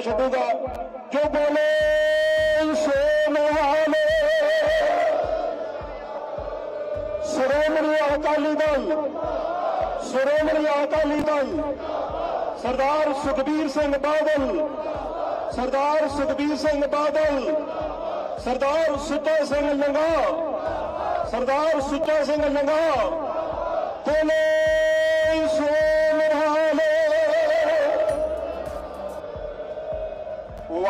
ਨਾ ਛੱਡੂਗਾ ਜੋ ਬੋਲੇ ਸੋ ਨਿਹਾਲੇ ਸ਼੍ਰੋਮਣੀ ਅਕਾਲੀ ਦਲ ਸ਼੍ਰੋਮਣੀ ਅਕਾਲੀ ਦਲ ਸਰਦਾਰ ਸੁਖਬੀਰ ਸਿੰਘ ਬਾਦਲ ਸਰਦਾਰ ਸੁਖਬੀਰ ਸਿੰਘ ਬਾਦਲ ਸਰਦਾਰ ਸੁੱਚਾ ਸਿੰਘ ਲੰਗਾ ਸਰਦਾਰ ਸੁੱਚਾ ਸਿੰਘ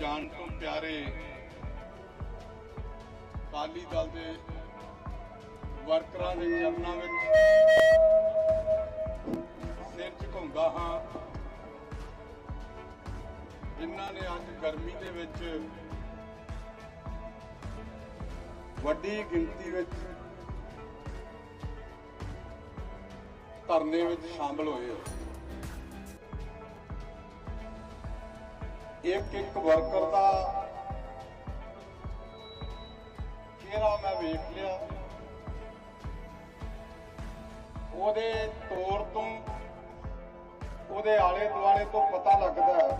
ਜਾਨ ਤੋਂ ਪਿਆਰੇ ਕਾਲੀ ਦਲ ਦੇ ਵਰਕਰਾਂ ਦੇ ਚਰਨਾਂ ਵਿੱਚ ਸਿਰ ਝੁਕਾਉਂਦਾ ਹਾਂ। ਜਿਨ੍ਹਾਂ ਨੇ ਅੱਜ ਗਰਮੀ ਦੇ ਵਿੱਚ ਵੱਡੀ ਗਿਣਤੀ ਵਿੱਚ ਧਰਨੇ ਵਿੱਚ ਸ਼ਾਮਲ ਹੋਏ। ਹੋ ਇੱਕ ਇੱਕ ਵਰਕਰ ਦਾ ਚਿਹਰਾ ਮੈਂ ਵੇਖ ਲਿਆ। ਉਹਦੇ ਤੌਰ ਤੋਂ, ਉਹਦੇ ਆਲੇ ਦੁਆਲੇ ਤੋਂ ਪਤਾ ਲੱਗਦਾ ਹੈ।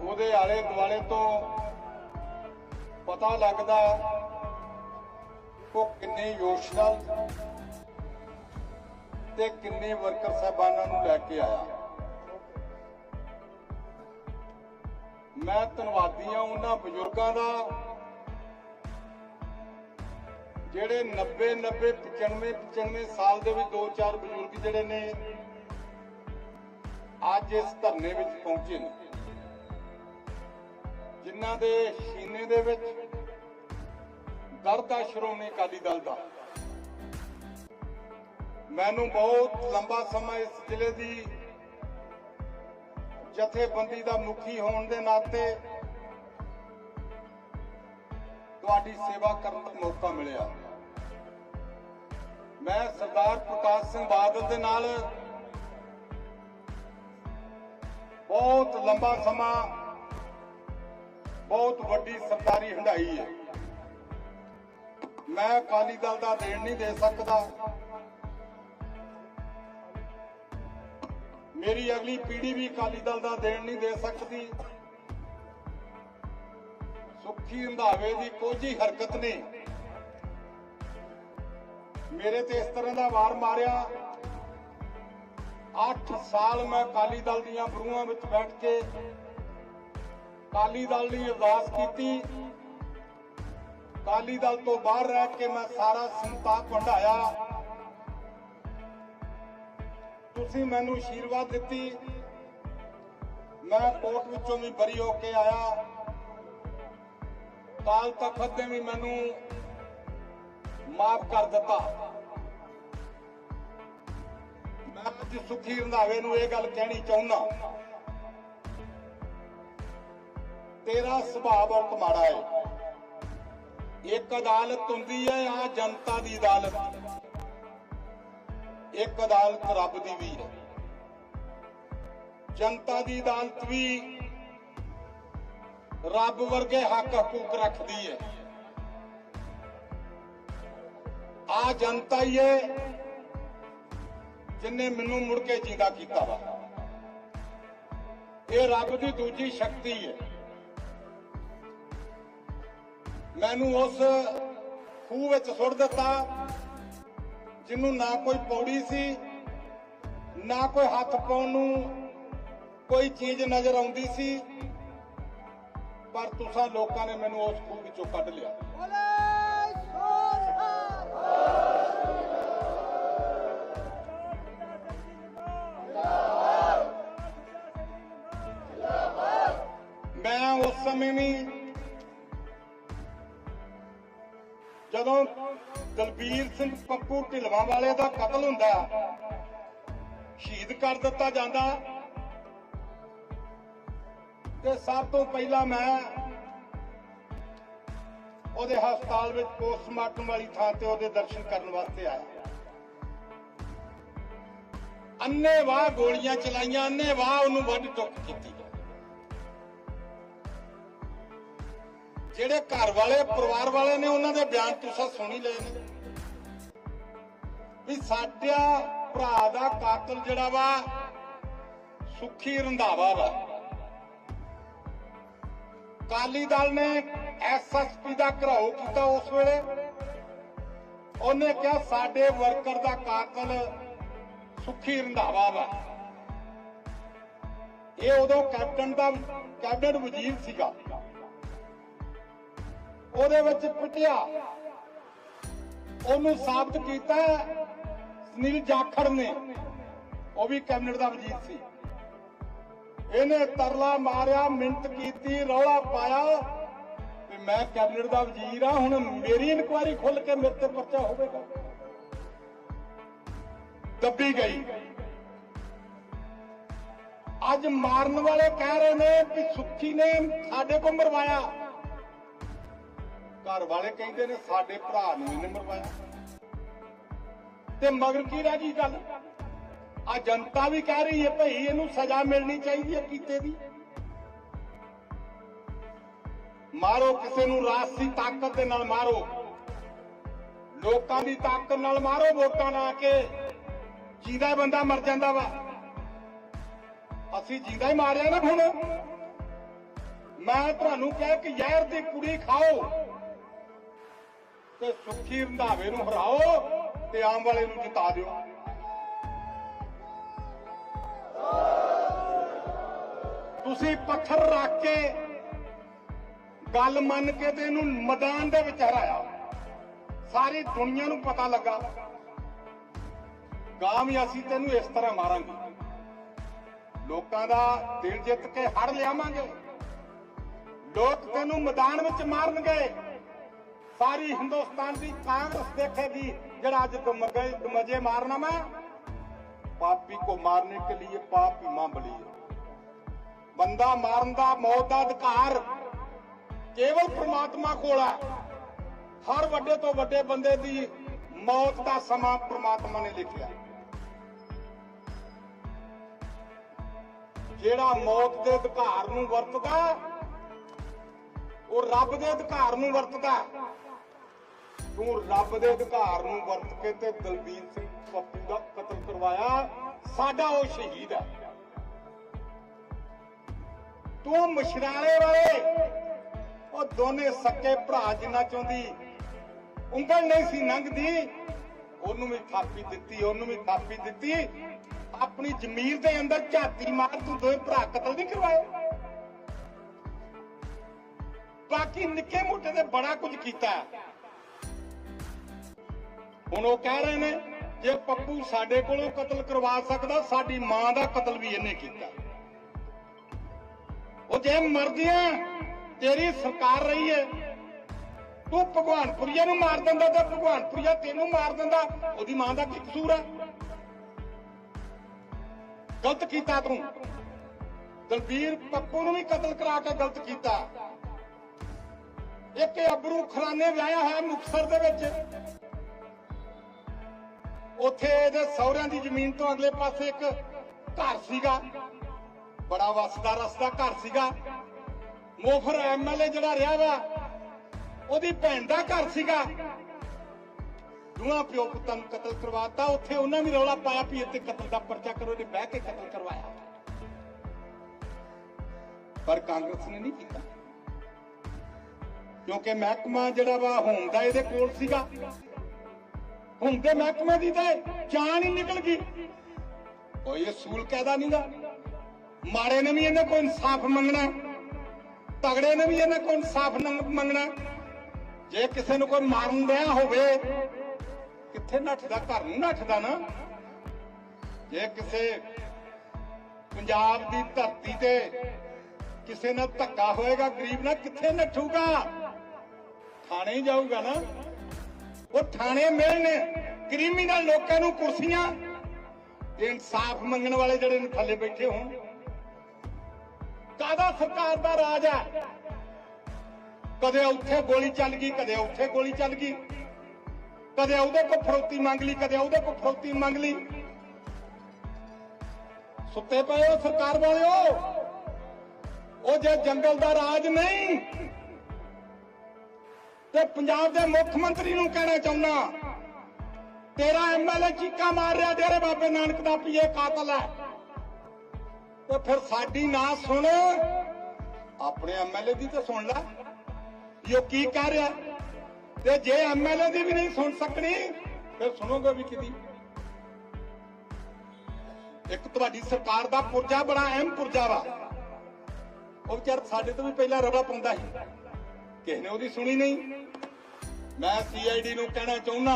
ਉਹਦੇ ਆਲੇ ਦੁਆਲੇ ਤੋਂ ਪਤਾ ਲੱਗਦਾ ਉਹ ਕਿੰਨੇ ਯੋਸ਼ਨਲ ਤੇ ਕਿੰਨੇ ਵਰਕਰ ਸਾਹਿਬਾਨਾਂ ਨੂੰ ਲੈ ਕੇ ਆਇਆ। ਮੈਂ ਧੰਨਵਾਦੀ ਹਾਂ ਉਹਨਾਂ ਬਜ਼ੁਰਗਾਂ ਦਾ, ਜਿਹੜੇ 90 90 95 95 ਸਾਲ ਦੇ ਵਿੱਚ ਦੋ ਚਾਰ ਬਜ਼ੁਰਗ ਜਿਹੜੇ ਨੇ, ਅੱਜ ਇਸ ਧਰਨੇ ਵਿੱਚ ਪਹੁੰਚੇ ਨੇ। ਜਿਨ੍ਹਾਂ ਦੇ ਸੀਨੇ ਦੇ ਵਿੱਚ ਦਰਦ ਆ ਸ਼੍ਰੋਮਣੀ ਅਕਾਲੀ ਦਲ ਦਾ ਮੈਨੂੰ ਬਹੁਤ ਲੰਬਾ ਸਮਾਂ ਇਸ ਜ਼ਿਲ੍ਹੇ ਦੀ ਜਥੇਬੰਦੀ ਦਾ ਮੁਖੀ ਹੋਣ ਦੇ ਨਾਤੇ ਤੁਹਾਡੀ ਸੇਵਾ ਕਰਨ ਦਾ ਮੌਕਾ ਮਿਲਿਆ। ਮੈਂ ਸਰਦਾਰ ਪ੍ਰਕਾਸ਼ ਸਿੰਘ ਬਾਦਲ ਦੇ ਨਾਲ ਬਹੁਤ ਲੰਬਾ ਸਮਾਂ, ਬਹੁਤ ਵੱਡੀ ਸਰਕਾਰੀ ਹੰਡਾਈ ਹੈ। ਮੈਂ ਅਕਾਲੀ ਦਲ ਦਾ ਦੇਣ ਨਹੀਂ ਦੇ ਸਕਦਾ। ਮੇਰੀ ਅਗਲੀ ਪੀੜ੍ਹੀ ਵੀ ਅਕਾਲੀ ਦਲ ਦਾ ਦੇਣ ਨਹੀਂ ਦੇ ਸਕਦੀ। ਸੁੱਖੀ ਰੰਧਾਵੇ ਦੀ ਕੋਝੀ ਹਰਕਤ ਨੇ ਮੇਰੇ ਤੇ ਇਸ ਤਰ੍ਹਾਂ ਦਾ ਵਾਰ ਮਾਰਿਆ। 8 ਸਾਲ ਮੈਂ ਅਕਾਲੀ ਦਲ ਦੀਆਂ ਬਰੂਹਾਂ ਵਿੱਚ ਬੈਠ ਕੇ ਅਕਾਲੀ ਦਲ ਦੀ ਅਰਦਾਸ ਕੀਤੀ। ਅਕਾਲੀ ਦਲ ਤੋਂ ਬਾਹਰ ਰਹਿ ਕੇ ਮੈਂ ਸਾਰਾ ਸੰਤਾਪ ਵੰਡਾਇਆ। ਤੁਸੀਂ ਮੈਨੂੰ ਆਸ਼ੀਰਵਾਦ ਦਿੱਤੀ। ਮੈਂ ਕੋਰਟ ਵਿੱਚੋਂ ਵੀ ਬਰੀ ਹੋ ਕੇ ਆਇਆ। ਕਾਲ ਤਖਤ ਨੇ ਵੀ ਮੈਨੂੰ ਮਾਫ ਕਰ ਦਿੱਤਾ। ਮੈਂ ਅੱਜ ਸੁਖੀ ਰੰਧਾਵੇ ਨੂੰ ਇਹ ਗੱਲ ਕਹਿਣੀ ਚਾਹੁੰਦਾ ਤੇਰਾ ਸੁਭਾਅ ਬਹੁਤ ਮਾੜਾ ਹੈ। ਇੱਕ ਅਦਾਲਤ ਹੁੰਦੀ ਹੈ ਆ ਜਨਤਾ ਦੀ ਅਦਾਲਤ। ਇੱਕ ਅਦਾਲਤ ਰੱਬ ਦੀ ਵੀ ਹੈ। ਜਨਤਾ ਦੀ ਅਦਾਲਤ ਵੀ ਰੱਬ ਵਰਗੇ ਹੱਕ ਹਕੂਕ ਰੱਖਦੀ ਹੈ। ਆ ਜਨਤਾ ਹੀ ਹੈ ਜਿਨੇ ਮੈਨੂੰ ਮੁੜ ਕੇ ਜਿੰਦਾ ਕੀਤਾ ਵਾ। ਇਹ ਰੱਬ ਦੀ ਦੂਜੀ ਸ਼ਕਤੀ ਹੈ। ਮੈਨੂੰ ਉਸ ਖੂਹ ਵਿੱਚ ਸੁੱਟ ਦਿੱਤਾ। ਜਿਹਨੂੰ ਨਾ ਕੋਈ ਪੌੜੀ ਸੀ ਨਾ ਕੋਈ ਹੱਥ ਪਾਉਣ ਨੂੰ ਕੋਈ ਚੀਜ਼ ਨਜ਼ਰ ਆਉਂਦੀ ਸੀ ਪਰ ਤੁਸੀਂ ਲੋਕਾਂ ਨੇ ਮੈਨੂੰ ਉਸ ਖੂਹ ਵਿੱਚੋਂ ਕੱਢ ਲਿਆ। ਮੈਂ ਉਸ ਸਮੇਂ ਵੀ ਜਦੋਂ ਦਲਬੀਰ ਸਿੰਘ ਪੱਪੂ ਢਿਲਵਾਂ ਵਾਲੇ ਦਾ ਕਤਲ ਹੁੰਦਾ। ਸ਼ਹੀਦ ਕਰ ਦਿੱਤਾ ਜਾਂਦਾ। ਤੇ ਸਭ ਤੋਂ ਪਹਿਲਾਂ ਮੈਂ ਉਹਦੇ ਹਸਪਤਾਲ ਵਿੱਚ ਪੋਸਟਮਾਰਟਮ ਵਾਲੀ ਥਾਂ ਤੇ ਉਹਦੇ ਦਰਸ਼ਨ ਕਰਨ ਵਾਸਤੇ ਆਇਆ। ਅੰਨੇ ਵਾਹ ਗੋਲੀਆਂ ਚਲਾਈਆਂ, ਅੰਨੇ ਵਾਹ ਉਹਨੂੰ ਵੱਢ ਟੁੱਕ ਕੀਤੀ। ਜਿਹੜੇ ਘਰ ਵਾਲੇ, ਪਰਿਵਾਰ ਵਾਲੇ ਨੇ ਉਹਨਾਂ ਦੇ ਬਿਆਨ ਤੁਸੀਂ ਸੁਣੀ ਲਏ ਨੇ। ਵੀ ਸਾਡਿਆ ਭਰਾ ਦਾ ਕਾਤਲ ਜਿਹੜਾ ਵਾ, ਸੁਖੀ ਰੰਧਾਵਾ ਵਾ। ਕਾਲੀ ਦਲ ਨੇ ਐਸਐਸਪੀ ਦਾ ਘਰਾਓ ਕੀਤਾ ਉਸ ਵੇਲੇ। ਉਹਨੇ ਕਿਹਾ, ਸਾਡੇ ਵਰਕਰ ਦਾ ਕਾਤਲ ਸੁਖੀ ਰੰਧਾਵਾ ਵਾ। ਇਹ ਉਦੋਂ ਕੈਪਟਨ ਦਾ, ਕੈਬਨਿਟ ਵਜ਼ੀਰ ਸੀਗਾ। ਉਹਦੇ ਵਿੱਚ ਪਿਟਿਆ ਉਹਨੂੰ ਸਾਬਤ ਕੀਤਾ ਸੁਨੀਲ ਜਾਖੜ ਨੇ। ਉਹ ਵੀ ਕੈਬਨਿਟ ਦਾ ਵਜ਼ੀਰ ਸੀ। ਇਹਨੇ ਤਰਲਾ ਮਾਰਿਆ, ਮਿੰਟ ਕੀਤੀ, ਰੌਲਾ ਪਾਇਆ। ਤੇ ਮੈਂ ਕੈਬਨਿਟ ਦਾ ਵਜ਼ੀਰ ਆ ਹੁਣ ਮੇਰੀ ਇਨਕੁਆਇਰੀ ਖੁੱਲ ਕੇ ਮੇਰੇ ਤੇ ਪਰਚਾ ਹੋਵੇਗਾ। ਦੱਬੀ ਗਈ। ਅੱਜ ਮਾਰਨ ਵਾਲੇ ਕਹਿ ਰਹੇ ਨੇ ਕਿ ਸੁੱਖੀ ਨੇ ਸਾਡੇ ਕੋਲ ਮਰਵਾਇਆ। ਘਰ ਵਾਲੇ ਕਹਿੰਦੇ ਨੇ ਸਾਡੇ ਭਰਾ ਨੂੰ ਇਹਨੇ ਮਰਵਾਇਆ ਤੇ ਮਗਰ ਕੀ ਰਹਿ ਗਈ ਗੱਲ? ਆ ਜਨਤਾ ਵੀ ਕਹਿ ਰਹੀ ਹੈ, ਭਈ ਇਹਨੂੰ ਸਜ਼ਾ ਮਿਲਣੀ ਚਾਹੀਦੀ ਹੈ ਕੀਤੇ ਦੀ ਮਾਰੋ ਕਿਸੇ ਨੂੰ ਰਾਸੀ ਤਾਕਤ ਦੇ ਨਾਲ ਮਾਰੋ। ਲੋਕਾਂ ਦੀ ਤਾਕਤ ਨਾਲ ਮਾਰੋ ਵੋਟਾਂ ਨਾ ਕੇ। ਜੀਦਾ ਬੰਦਾ ਮਰ ਜਾਂਦਾ ਵਾ। ਅਸੀਂ ਜੀਦਾ ਹੀ ਮਾਰਿਆ ਨਾ ਹੁਣ। ਮੈਂ ਤੁਹਾਨੂੰ ਕਿਹਾ ਕਿ ਜ਼ਹਿਰ ਦੀ ਕੁੜੀ ਖਾਓ। ਤੇ ਸੁੱਖੀ ਰੰਧਾਵੇ ਨੂੰ ਹਰਾਓ ਤੇ ਆਮ ਵਾਲੇ ਨੂੰ ਜਿਤਾ ਦਿਓ। ਤੁਸੀਂ ਪੱਥਰ ਰੱਖ ਕੇ ਗੱਲ ਮੰਨ ਕੇ ਤੇ ਇਹਨੂੰ ਮੈਦਾਨ ਦੇ ਵਿੱਚ ਹਰਾਇਆ। ਸਾਰੀ ਦੁਨੀਆ ਨੂੰ ਪਤਾ ਲੱਗਾ। ਗਾਂ ਵੀ ਅਸੀਂ ਤੈਨੂੰ ਇਸ ਤਰ੍ਹਾਂ ਮਾਰਾਂਗੇ। ਲੋਕਾਂ ਦਾ ਦਿਲ ਜਿੱਤ ਕੇ ਹੜ ਲਿਆਵਾਂਗੇ। ਲੋਕ ਤੈਨੂੰ ਮੈਦਾਨ ਵਿੱਚ ਮਾਰਨਗੇ। ਸਾਰੀ ਹਿੰਦੁਸਤਾਨ ਦੀ ਕਾਂਗਰਸ ਦੇਖੇਗੀ ਜਿਹੜਾ ਅੱਜ ਤੁਮ ਗਏ ਮਜੇ ਮਾਰਨਾ ਮੈਂ ਪਾਪੀ को मारने के लिए पाप ही मां बली है ਬੰਦਾ ਮਾਰਨ ਦਾ ਮੌਤ ਦਾ ਅਧਿਕਾਰ ਕੇਵਲ ਪ੍ਰਮਾਤਮਾ ਕੋਲ ਹੈ ਹਰ ਵੱਡੇ ਤੋਂ ਵੱਡੇ ਬੰਦੇ ਦੀ ਮੌਤ ਦਾ ਸਮਾਂ ਪ੍ਰਮਾਤਮਾ ਨੇ ਲਿਖਿਆ ਜਿਹੜਾ ਮੌਤ ਦੇ ਅਧਿਕਾਰ ਨੂੰ ਵਰਤਦਾ ਉਹ ਰੱਬ ਦੇ ਅਧਿਕਾਰ ਨੂੰ ਵਰਤਦਾ ਤੂੰ ਰੱਬ ਦੇ ਅਧਿਕਾਰ ਨੂੰ ਵਰਤ ਕੇ ਤੇ ਦਲਬੀਰ ਸਿੰਘ ਪੱਪੂ ਦਾ ਕਤਲ ਕਰਵਾਇਆ। ਸਾਡਾ ਉਹ ਸ਼ਹੀਦ ਹੈ। ਤੂੰ ਮਸ਼ਰਾਲੇ ਵਾਲੇ, ਉਹ ਦੋਨੇ ਸੱਕੇ ਭਰਾ ਜਿੰਨਾ ਚਾਹੁੰਦੀ ਉਂਗਲ ਨਹੀਂ ਸੀ ਲੰਘਦੀ ਉਹਨੂੰ ਵੀ ਥਾਪੀ ਦਿੱਤੀ, ਉਹਨੂੰ ਵੀ ਥਾਪੀ ਦਿੱਤੀ। ਆਪਣੀ ਜ਼ਮੀਰ ਦੇ ਅੰਦਰ ਝਾਤੀ ਮਾਰ ਤੂੰ ਦੋਵੇਂ ਭਰਾ ਕਤਲ ਨਹੀਂ ਕਰਵਾਏ। ਬਾਕੀ ਨਿੱਕੇ ਮੋਟੇ ਨੇ ਬੜਾ ਕੁਝ ਕੀਤਾ। ਹੁਣ ਉਹ ਕਹਿ ਰਹੇ ਨੇ, ਜੇ ਪੱਪੂ ਸਾਡੇ ਕੋਲੋਂ ਕਤਲ ਕਰਵਾ ਸਕਦਾ, ਸਾਡੀ ਮਾਂ ਦਾ ਕਤਲ ਵੀ ਇਹਨੇ ਕੀਤਾ। ਉਹ ਜੇ ਮਰਦੀਆਂ, ਤੇਰੀ ਸਰਕਾਰ ਰਹੀ ਹੈ ਤੂੰ ਭਗਵਾਨਪੁਰੀਆ ਨੂੰ ਮਾਰ ਦਿੰਦਾ ਤੇ ਭਗਵਾਨਪੁਰੀਆ ਤੈਨੂੰ ਮਾਰ ਦਿੰਦਾ, ਉਹਦੀ ਮਾਂ ਦਾ ਕੀ ਕਸੂਰ ਹੈ? ਗਲਤ ਕੀਤਾ ਤੂੰ। ਦਲਬੀਰ ਪੱਪੂ ਨੂੰ ਵੀ ਕਤਲ ਕਰਾ ਕੇ ਗਲਤ ਕੀਤਾ। ਇੱਕ ਅਬਰੂ ਖਰਾਨੇ ਵਿਆਹਿਆ ਹੋਇਆ ਮੁਕਸਰ ਦੇ ਵਿੱਚ। ਉੱਥੇ ਇਹਦੇ ਸਹੁਰਿਆਂ ਦੀ ਜ਼ਮੀਨ ਤੋਂ ਅਗਲੇ ਪਾਸੇ ਇੱਕ ਘਰ ਸੀਗਾ। ਬੜਾ ਵਸਦਾ ਰਸਦਾ ਘਰ ਸੀਗਾ। ਮੋਫਰ ਐਮਐਲਏ ਜਿਹੜਾ ਰਿਹਾ ਵਾ, ਉਹਦੀ ਭੈਣ ਦਾ ਘਰ ਸੀਗਾ। ਦੋਹਾਂ ਪਿਓ ਪੁੱਤਾਂ ਨੂੰ ਕਤਲ ਕਰਵਾਤਾ। ਉੱਥੇ ਉਹਨਾਂ ਵੀ ਰੌਲਾ ਪਾਇਆ ਵੀ ਇੱਥੇ ਕਤਲ ਦਾ ਪਰਚਾ ਕਰੋ ਨੇ ਬਹਿ ਕੇ ਕਤਲ ਕਰਵਾਇਆ। ਪਰ ਕਾਂਗਰਸ ਨੇ ਨਹੀਂ ਕੀਤਾ। ਕਿਉਂਕਿ ਮਹਿਕਮਾ ਜਿਹੜਾ ਵਾ ਹੋਮ ਦਾ ਇਹਦੇ ਕੋਲ ਸੀਗਾ। ਹੁਣ ਤੇ ਮਹਿਕਮੇ ਦੀ ਤੇ ਜਾਨ ਹੀ ਨਿਕਲ ਗਈ। ਕੋਈ ਅਸੂਲ ਕਾਇਦਾ ਨਹੀਂਗਾ ਮਾੜੇ ਨੇ ਵੀ ਇਹਨਾਂ ਕੋਲ ਇਨਸਾਫ ਮੰਗਣਾ। ਤਗੜੇ ਨੇ ਵੀ ਇਹਨਾਂ ਕੋਲ ਇਨਸਾਫ ਮੰਗਣਾ। ਜੇ ਕਿਸੇ ਨੂੰ ਕੋਈ ਮਾਰਨ ਡਿਆ ਹੋਵੇ, ਕਿੱਥੇ ਨੱਠਦਾ, ਘਰ ਨੂੰ ਨੱਠਦਾ ਨਾ? ਜੇ ਕਿਸੇ ਪੰਜਾਬ ਦੀ ਧਰਤੀ ਤੇ ਕਿਸੇ ਨਾਲ ਧੱਕਾ ਹੋਏਗਾ, ਗਰੀਬ ਨਾਲ ਕਿੱਥੇ ਨੱਠੂਗਾ? ਥਾਣੇ ਹੀ ਜਾਊਗਾ ਨਾ। ਉਹ ਥਾਣੇ ਮਿਲਣ, ਕ੍ਰਿਮੀਨਲ ਲੋਕਾਂ ਨੂੰ ਕੁਰਸੀਆਂ ਤੇ ਇਨਸਾਫ ਮੰਗਣ ਵਾਲੇ ਜਿਹੜੇ ਨੇ ਥੱਲੇ ਬੈਠੇ ਹੋਣ। ਕਾਦਾ ਸਰਕਾਰ ਦਾ ਰਾਜ ਹੈ? ਕਦੇ ਉੱਥੇ ਗੋਲੀ ਚੱਲ ਗਈ, ਕਦੇ ਉੱਥੇ ਗੋਲੀ ਚੱਲ ਗਈ। ਕਦੇ ਉਹਦੇ ਕੋਲ ਫਰੋਤੀ ਮੰਗ ਲਈ, ਕਦੇ ਉਹਦੇ ਕੋਲ ਫਰੋਤੀ ਮੰਗ ਲਈ। ਸੁੱਤੇ ਪਏ ਹੋ ਸਰਕਾਰ ਵਾਲਿਓ। ਉਹ ਜੇ ਜੰਗਲ ਦਾ ਰਾਜ ਨਹੀਂ ਤੇ ਪੰਜਾਬ ਦੇ ਮੁੱਖ ਮੰਤਰੀ ਨੂੰ ਕਹਿਣਾ ਚਾਹੁੰਦਾ ਤੇਰਾ ਐਮਐਲਏ ਚੀਕਾ ਮਾਰ ਰਿਹਾ ਡੇਰੇ ਬਾਬੇ ਨਾਨਕ ਦਾ ਪੀਏ ਕਾਤਲ ਹੈ। ਤੇ ਫਿਰ ਸਾਡੀ ਨਾ ਸੁਣ। ਆਪਣੇ ਐਮਐਲਏ ਦੀ ਤਾਂ ਸੁਣ ਲੈ। ਵੀ ਕੀ ਕਹਿ ਰਿਹਾ? ਤੇ ਜੇ ਐਮਐਲਏ ਦੀ ਵੀ ਨਹੀਂ ਸੁਣ ਸਕਣੀ, ਫਿਰ ਸੁਣੋਗੇ ਵੀ ਕਿਦੀ ਇੱਕ ਤੁਹਾਡੀ ਸਰਕਾਰ ਦਾ ਪੁਰਜਾ ਬੜਾ ਅਹਿਮ ਪੁਰਜਾ ਵਾ। ਉਹ ਵਿਚਾਰ ਸਾਡੇ ਤੋਂ ਵੀ ਪਹਿਲਾਂ ਰਵਾ ਪਾਉਂਦਾ ਸੀ। ਕਿਸੇ ਨੇ ਉਹਦੀ ਸੁਣੀ ਨਹੀਂ। ਮੈਂ ਸੀਆਈਡੀ ਨੂੰ ਕਹਿਣਾ ਚਾਹੁੰਦਾ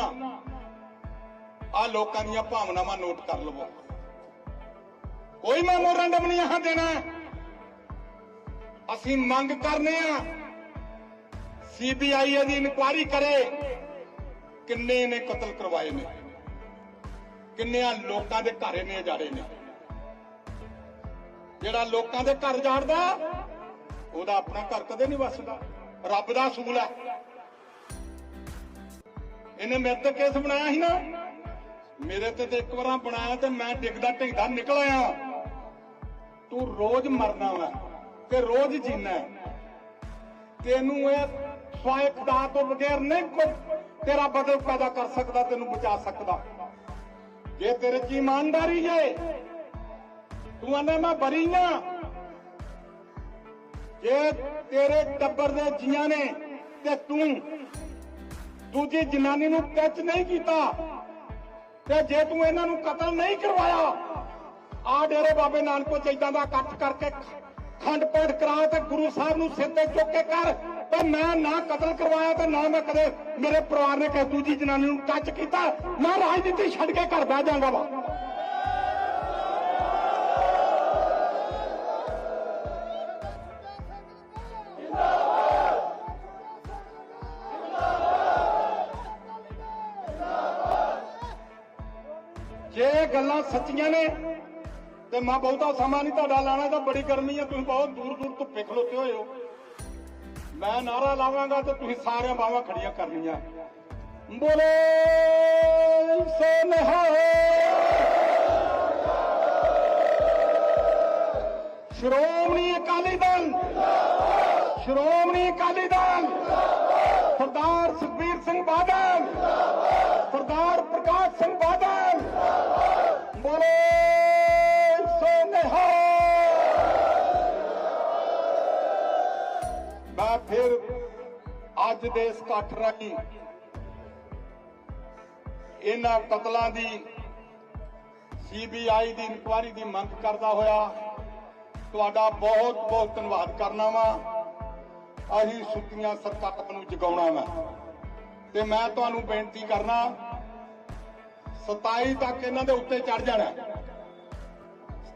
ਆ ਲੋਕਾਂ ਦੀਆਂ ਭਾਵਨਾਵਾਂ ਨੋਟ ਕਰ ਲਵੋ। ਕੋਈ ਮੈਮੋਰੈਂਡਮ ਨਹੀਂ ਆਹ ਦੇਣਾ। ਅਸੀਂ ਮੰਗ ਕਰਨੇ ਆ ਸੀਬੀਆਈ ਦੀ ਇਨਕੁਆਇਰੀ ਕਰੇ, ਕਿੰਨੇ ਨੇ ਕਤਲ ਕਰਵਾਏ ਨੇ ਕਿੰਨਿਆਂ ਲੋਕਾਂ ਦੇ ਘਰ ਨੇ ਜਾੜੇ ਨੇ। ਜਿਹੜਾ ਲੋਕਾਂ ਦੇ ਘਰ ਜਾੜਦਾ ਉਹਦਾ ਆਪਣਾ ਘਰ ਕਦੇ ਨਹੀਂ ਵਸਦਾ। ਰੱਬ ਦਾ ਅਸੂਲ ਹੈ ਇਹਨੇ ਮੇਰੇ ਤੇ ਕੇਸ ਬਣਾਇਆ ਸੀ ਨਾ। ਮੇਰੇ ਤੇ ਤੇ ਇੱਕ ਵਾਰਾਂ ਬਣਾਇਆ ਤੇ ਮੈਂ ਡਿੱਗਦਾ ਢਿੱਗਦਾ ਨਿਕਲ ਆਇਆ। ਤੂੰ ਰੋਜ਼ ਮਰਨਾ ਵਾ ਤੇ ਰੋਜ਼ ਜੀਣਾ ਤੈਨੂੰ ਇਹ ਸਵਾਏ ਖੁਦਾ ਤੋਂ ਬਗੈਰ ਨਹੀਂ ਕੋਈ ਤੇਰਾ ਬਦਲ ਪੈਦਾ ਕਰ ਸਕਦਾ, ਤੈਨੂੰ ਬਚਾ ਸਕਦਾ। ਜੇ ਤੇਰੇ ਚ ਇਮਾਨਦਾਰੀ ਹੈ ਤੂੰ ਆਨੇ ਮੈਂ ਬਰੀ ਨਾ ਜੇ ਤੇਰੇ ਟੱਬਰ ਦੇ ਜੀਆਂ ਨੇ ਤੇ ਤੂੰ ਦੂਜੀ ਜਨਾਨੀ ਨੂੰ ਟੱਚ ਨਹੀਂ ਕੀਤਾ, ਤੇ ਜੇ ਤੂੰ ਇਹਨਾਂ ਨੂੰ ਕਤਲ ਨਹੀਂ ਕਰਵਾਇਆ ਆ ਡੇਰੇ ਬਾਬੇ ਨਾਨਕੋ ਚੈਦਾਂ ਦਾ ਇਕੱਠ ਕਰਕੇ ਖੰਡ ਪਾਠ ਕਰਾ ਤੇ ਗੁਰੂ ਸਾਹਿਬ ਨੂੰ ਸਿਰ ਤੇ ਚੁੱਕ ਕੇ ਕਰ, ਤੇ ਮੈਂ ਨਾ ਕਤਲ ਕਰਵਾਇਆ ਤੇ ਨਾ ਮੈਂ ਕਦੇ ਮੇਰੇ ਪਰਿਵਾਰ ਨੇ ਕਿਸੇ ਦੂਜੀ ਜਨਾਨੀ ਨੂੰ ਟੱਚ ਕੀਤਾ ਮੈਂ ਰਾਜਨੀਤੀ ਛੱਡ ਕੇ ਘਰ ਬਹਿ ਜਾਵਾਂਗਾ ਵਾ। ਜੇ ਗੱਲਾਂ ਸੱਚੀਆਂ ਨੇ, ਤੇ ਮੈਂ ਬਹੁਤਾ ਸਮਾਂ ਨਹੀਂ ਤੁਹਾਡਾ ਲਾਣਾ ਤਾਂ ਬੜੀ ਗਰਮੀ ਹੈ ਤੁਸੀਂ ਬਹੁਤ ਦੂਰ ਦੂਰ ਧੁੱਪੇ ਖਲੋਤੇ ਹੋਏ ਹੋ। ਮੈਂ ਨਾਰਾ ਲਾਵਾਂਗਾ ਤੇ ਤੁਸੀਂ ਸਾਰਿਆਂ ਬਾਹਾਂ ਖੜੀਆਂ ਕਰਨੀਆਂ। ਬੋਲੇ ਸੋ ਸ਼੍ਰੋਮਣੀ ਅਕਾਲੀ ਦਲ। ਸ਼੍ਰੋਮਣੀ ਅਕਾਲੀ ਦਲ। ਸਰਦਾਰ ਸੁਖਬੀਰ ਸਿੰਘ ਬਾਦਲ। ਸਰਦਾਰ ਪ੍ਰਕਾਸ਼ ਸਿੰਘ ਬਾਦਲ। ਬੋਲੇ ਸੋ ਨਿਹਾਲ ਮੈਂ ਫਿਰ ਅੱਜ ਦੇ ਇਸ ਇਕੱਠ ਰਾਹੀਂ ਇਹਨਾਂ ਕਤਲਾਂ ਦੀ ਸੀਬੀਆਈ ਦੀ ਇਨਕੁਆਇਰੀ ਦੀ ਮੰਗ ਕਰਦਾ ਹੋਇਆ, ਤੁਹਾਡਾ ਬਹੁਤ ਬਹੁਤ ਧੰਨਵਾਦ ਕਰਨਾ ਵਾ। ਅਸੀਂ ਸੁੱਤੀਆਂ ਸਰਕਾਰ ਨੂੰ ਜਗਾਉਣਾ ਵਾ। ਤੇ ਮੈਂ ਤੁਹਾਨੂੰ ਬੇਨਤੀ ਕਰਨਾ 27 ਤੱਕ ਇਹਨਾਂ ਦੇ ਉੱਤੇ ਚੜ ਜਾਣਾ।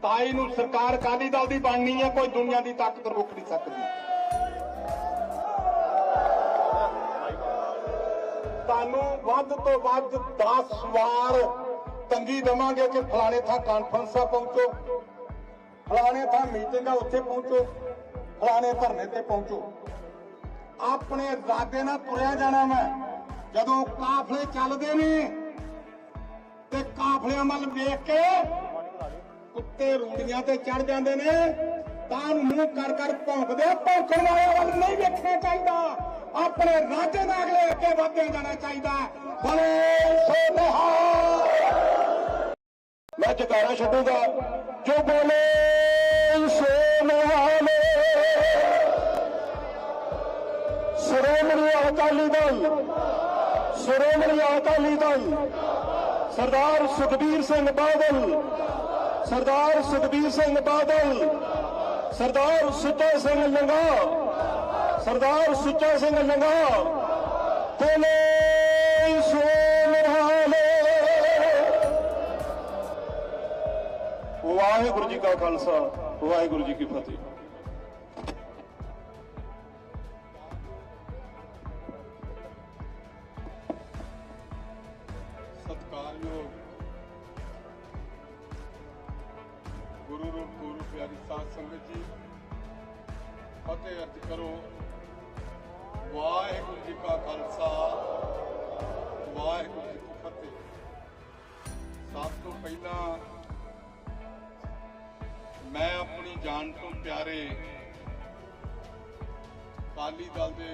27 ਨੂੰ ਸਰਕਾਰ ਅਕਾਲੀ ਦਲ ਦੀ ਬਣਨੀ ਹੈ, ਕੋਈ ਦੁਨੀਆ ਦੀ ਤਾਕਤ ਰੋਕ ਨਹੀਂ ਸਕਦੀ। ਤੁਹਾਨੂੰ ਵੱਧ ਤੋਂ ਵੱਧ 10 ਵਾਰ ਤੰਗੀ ਦਵਾਂਗੇ ਕਿ ਫਲਾਣੇ ਥਾਂ ਕਾਨਫਰੰਸਾਂ ਪਹੁੰਚੋ। ਫਲਾਣੇ ਥਾਂ ਮੀਟਿੰਗਾਂ ਉੱਥੇ ਪਹੁੰਚੋ। ਫਲਾਣੇ ਧਰਨੇ ਤੇ ਪਹੁੰਚੋ। ਆਪਣੇ ਇਰਾਦੇ ਨਾਲ ਤੁਰਿਆ ਜਾਣਾ ਮੈਂ। ਜਦੋਂ ਕਾਫਲੇ ਚੱਲਦੇ ਨੇ ਤੇ ਕਾਫਲਿਆਂ ਵੱਲ ਵੇਖ ਕੇ ਕੁੱਤੇ ਰੂੜੀਆਂ ਤੇ ਚੜ ਜਾਂਦੇ ਨੇ। ਤਾਂ ਮੂੰਹ ਕਰ ਕਰ ਭੌਂਕਦੇ ਭੌਂਕਣ ਵਾਲਿਆਂ ਵੱਲ ਨਹੀਂ ਵੇਖਣਾ ਚਾਹੀਦਾ। ਆਪਣੇ ਰਾਜੇ ਦਾ ਅਗਲੇ ਅੱਗੇ ਵਧਦੇ ਜਾਣਾ ਚਾਹੀਦਾ। ਬਲੇ ਸੋ ਨਿਹਾਲ ਮੈਂ ਜਕਾਰਾ ਛੱਡੂਗਾ, ਜੋ ਬੋਲੇ ਸੋ ਨਿਹਾਲ ਸ਼੍ਰੋਮਣੀ ਅਕਾਲੀ ਦਲ, ਸ਼੍ਰੋਮਣੀ ਅਕਾਲੀ ਦਲ। ਸਰਦਾਰ ਸੁਖਬੀਰ ਸਿੰਘ ਬਾਦਲ, ਸਰਦਾਰ ਸੁਖਬੀਰ ਸਿੰਘ ਬਾਦਲ, ਸਰਦਾਰ ਸੁੱਚਾ ਸਿੰਘ ਲੰਗਾ, ਸਰਦਾਰ ਸੁੱਚਾ ਸਿੰਘ ਲੰਗਾ ਬੋਲੇ ਸੋ ਵਾਹਿਗੁਰੂ ਜੀ ਕਾ ਖਾਲਸਾ, ਵਾਹਿਗੁਰੂ ਜੀ ਕੀ ਫਤਿਹ। ਜੀ ਕਾ ਖਾਲਸਾ, ਵਾਹਿਗੁਰੂ ਜੀ ਕੀ ਫਤਿਹ। ਸਭ ਤੋਂ ਪਹਿਲਾਂ ਮੈਂ ਆਪਣੀ ਜਾਨ ਤੋਂ ਪਿਆਰੇ ਕਾਲੀ ਦਲ ਦੇ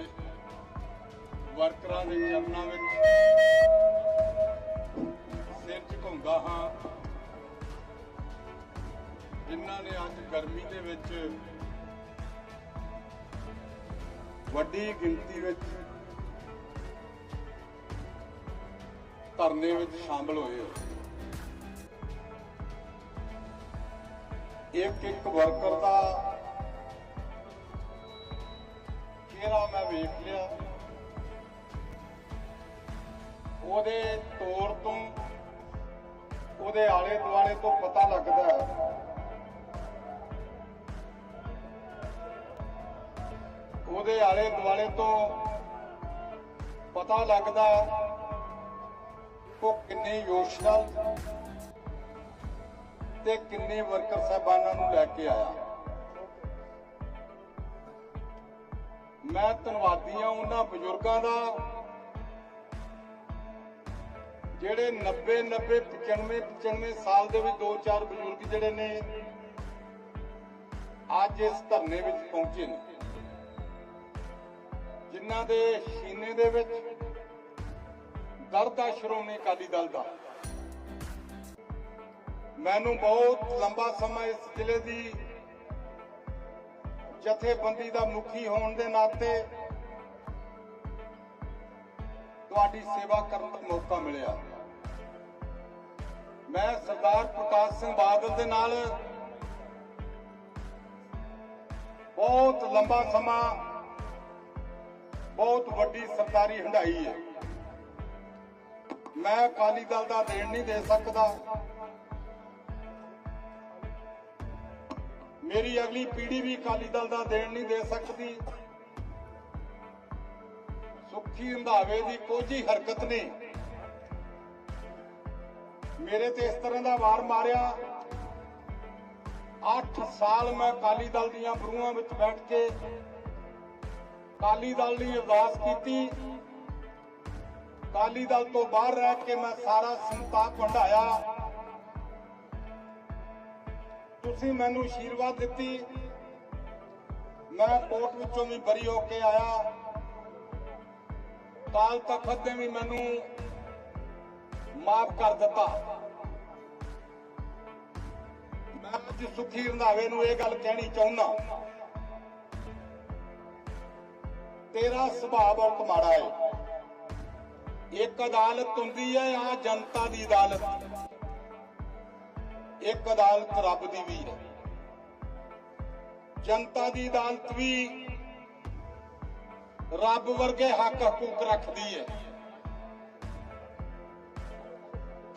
ਵਰਕਰਾਂ ਦੇ ਚਰਨਾਂ ਵਿੱਚ ਸਿਰ ਝੁਕਾਉਂਦਾ ਹਾਂ। ਜਿਨ੍ਹਾਂ ਨੇ ਅੱਜ ਗਰਮੀ ਦੇ ਵਿੱਚ ਵੱਡੀ ਗਿਣਤੀ ਵਿੱਚ ਧਰਨੇ ਵਿੱਚ ਸ਼ਾਮਲ ਹੋਏ ਹੋ। ਇੱਕ ਇੱਕ ਵਰਕਰ ਦਾ ਚਿਹਰਾ ਮੈਂ ਵੇਖ ਲਿਆ। ਉਹਦੇ ਤੌਰ ਤੋਂ, ਉਹਦੇ ਆਲੇ ਦੁਆਲੇ ਤੋਂ ਪਤਾ ਲੱਗਦਾ ਹੈ। ਉਹਦੇ ਆਲੇ ਦੁਆਲੇ ਤੋਂ ਪਤਾ ਲੱਗਦਾ ਉਹ ਕਿੰਨੇ ਯੋਸ਼ਨਲ ਤੇ ਕਿੰਨੇ ਵਰਕਰ ਸਾਹਿਬਾਨਾਂ ਨੂੰ ਲੈ ਕੇ ਆਇਆ। ਮੈਂ ਧੰਨਵਾਦੀ ਹਾਂ ਉਹਨਾਂ ਬਜ਼ੁਰਗਾਂ ਦਾ, ਜਿਹੜੇ 90 90 95 95 ਸਾਲ ਦੇ ਵੀ ਦੋ ਚਾਰ ਬਜ਼ੁਰਗ ਜਿਹੜੇ ਨੇ, ਅੱਜ ਇਸ ਧਰਨੇ ਵਿੱਚ ਪਹੁੰਚੇ ਨੇ। ਜਿਨ੍ਹਾਂ ਦੇ ਸੀਨੇ ਦੇ ਵਿੱਚ ਦਰਦ ਸ਼੍ਰੋਮਣੀ ਅਕਾਲੀ ਦਲ ਦਾ। ਮੈਨੂੰ ਬਹੁਤ ਲੰਬਾ ਸਮਾਂ ਇਸ ਜ਼ਿਲ੍ਹੇ ਦੀ ਜਥੇਬੰਦੀ ਦਾ ਮੁਖੀ ਹੋਣ ਦੇ ਨਾਤੇ ਤੁਹਾਡੀ ਸੇਵਾ ਕਰਨ ਦਾ ਮੌਕਾ ਮਿਲਿਆ। ਮੈਂ ਸਰਦਾਰ ਪ੍ਰਕਾਸ਼ ਸਿੰਘ ਬਾਦਲ ਦੇ ਨਾਲ ਬਹੁਤ ਲੰਬਾ ਸਮਾਂ ਬਹੁਤ ਵੱਡੀ ਸਰਕਾਰੀ ਹੰਡਾਈ ਹੈ। ਮੈਂ ਅਕਾਲੀ ਦਲ ਦਾ ਦੇਣ ਨਹੀਂ ਦੇ ਸਕਦਾ। ਮੇਰੀ ਅਗਲੀ ਪੀੜ੍ਹੀ ਵੀ ਅਕਾਲੀ ਦਲ ਦਾ ਦੇਣ ਨਹੀਂ ਦੇ ਸਕਦੀ। ਸੁੱਖੀ ਰੰਧਾਵੇ ਦੀ ਕੋਝੀ ਹਰਕਤ ਨੇ ਮੇਰੇ ਤੇ ਇਸ ਤਰ੍ਹਾਂ ਦਾ ਵਾਰ ਮਾਰਿਆ। 8 ਸਾਲ ਮੈਂ ਅਕਾਲੀ ਦਲ ਦੀਆਂ ਬਰੂਹਾਂ ਵਿੱਚ ਬੈਠ ਕੇ ਅਕਾਲੀ ਦਲ ਲਈ ਅਰਦਾਸ ਕੀਤੀ। ਅਕਾਲੀ ਦਲ ਤੋਂ ਬਾਹਰ ਰਹਿ ਕੇ ਮੈਂ ਸਾਰਾ ਸੰਤਾਪ ਵੰਡਾਇਆ। ਤੁਸੀਂ ਮੈਨੂੰ ਆਸ਼ੀਰਵਾਦ ਦਿੱਤੀ। ਮੈਂ ਕੋਰਟ ਵਿੱਚੋਂ ਵੀ ਬਰੀ ਹੋ ਕੇ ਆਇਆ। ਕਾਲ ਤਖਤ ਨੇ ਵੀ ਮੈਨੂੰ ਮਾਫ ਕਰ ਦਿੱਤਾ। ਮੈਂ ਅੱਜ ਸੁਖੀ ਰੰਧਾਵੇ ਨੂੰ ਇਹ ਗੱਲ ਕਹਿਣੀ ਚਾਹੁੰਦਾ ਤੇਰਾ ਸੁਭਾਅ ਬਹੁਤ ਮਾੜਾ ਹੈ ਇੱਕ ਅਦਾਲਤ ਹੁੰਦੀ ਹੈ ਆ ਜਨਤਾ ਦੀ ਅਦਾਲਤ। ਇੱਕ ਅਦਾਲਤ ਰੱਬ ਦੀ ਵੀ ਹੈ। ਜਨਤਾ ਦੀ ਅਦਾਲਤ ਵੀ ਰੱਬ ਵਰਗੇ ਹੱਕ ਹਕੂਕ ਰੱਖਦੀ ਹੈ।